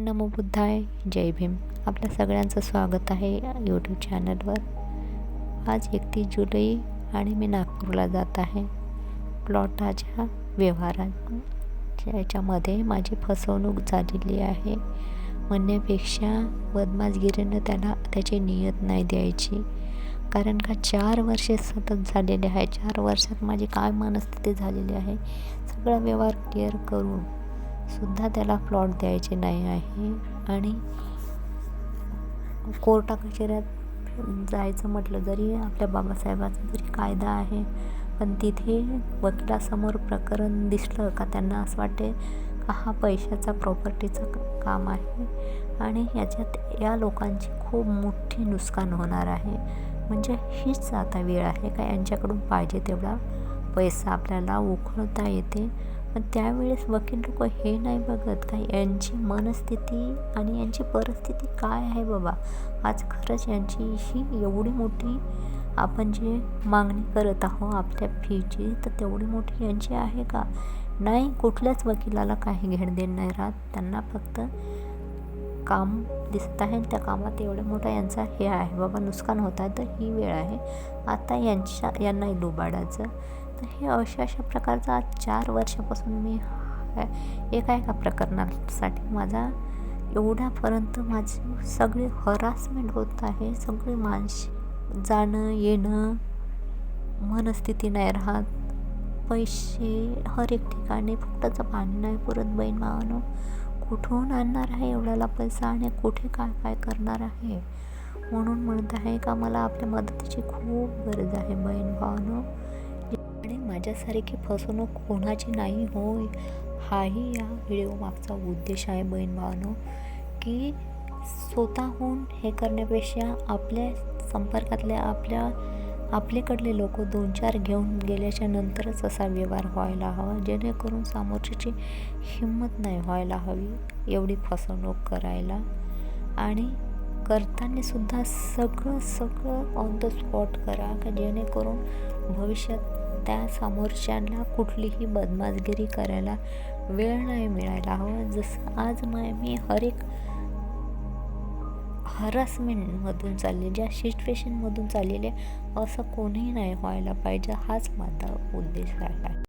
नमो बुद्धाय जय भीम. आपल्या सगळ्यांचं स्वागत आहे यूट्यूब चॅनलवर आज एकतीस जुलै आणि मी नागपूरला जात आहे. प्लॉटाच्या व्यवहाराच्या याच्यामध्ये माझी फसवणूक झालेली आहे. म्हणण्यापेक्षा बदमाशगिरीनं त्याला त्याची नियत नाही द्यायची. कारण का चार वर्षे सतत झालेले आहे. चार वर्षात माझी काय मनस्थिती झालेली आहे? सगळा व्यवहार क्लिअर करून सुद्धा त्याला प्लॉट द्यायचे नाही आहे. आणि कोर्टा कचेऱ्यात जायचं म्हटलं जरी आपल्या बाबासाहेबाचा जरी कायदा आहे. पण तिथे वकिलासमोर प्रकरण दिसलं का त्यांना असं वाटते का हा पैशाचा प्रॉपर्टीचं काम आहे? आणि याच्यात या लोकांची खूप मोठी नुकसान होणार आहे. म्हणजे हीच आता वेळ आहे का यांच्याकडून पाहिजे तेवढा पैसा आपल्याला उकळता येते? पण त्यावेळेस वकील लोक हे नाही बघत का यांची मनस्थिती आणि यांची परिस्थिती काय आहे बाबा? आज खरंच यांची ही एवढी मोठी आपण जे मागणी करत आहो आपल्या फीची तर तेवढी मोठी यांची आहे का? नाही कुठल्याच वकिलाला काही घेण देण नाही राहत. त्यांना फक्त काम दिसत आहे त्या कामात एवढं मोठा यांचा हे आहे. बाबा नुकसान होत आहे तर ही वेळ आहे. आता यांच्या यांनाही लुबाडायचं तर हे अशा अशा प्रकारचा आज चार वर्षापासून मी एका एका प्रकरणासाठी माझा एवढ्यापर्यंत माझी सगळी हरासमेंट होत आहे. सगळी माणसे जाणं येणं मनस्थिती नाही राहत. पैसे हर एक ठिकाणी फुकटाचं पाणी नाही पुरत बहीण भावानं. कुठून आणणार आहे एवढ्याला पैसा आणि कुठे काय काय करणार आहे? म्हणून म्हणत आहे का मला आपल्या मदतीची खूप गरज आहे बहीण भावानं. आणि माझ्यासारखी फसवणूक कोणाची नाही होय? हाही या व्हिडिओ मागचा उद्देश आहे बहीण भावानं की स्वतःहून हे करण्यापेक्षा आपल्या संपर्कातल्या आपल्या आपल्याकडले लोक दोन चार घेऊन गेल्याच्या नंतरच असा व्यवहार व्हायला हवा जेणेकरून समोरच्याची हिंमत नाही व्हायला हवी एवढी फसवणूक करायला. आणि करताना सुद्धा सगळं सगळं ऑन द स्पॉट करा का जेणेकरून भविष्यात त्या समोरच्यांना कुठलीही बदमाशगिरी करायला वेळ नाही मिळायला हवा. जसं आज माय मी हर एक हरासमेंटमधून चालले ज्या सिच्युएशनमधून चाललेले असं कोणीही नाही व्हायला पाहिजे. हाच माझा उद्देश आहे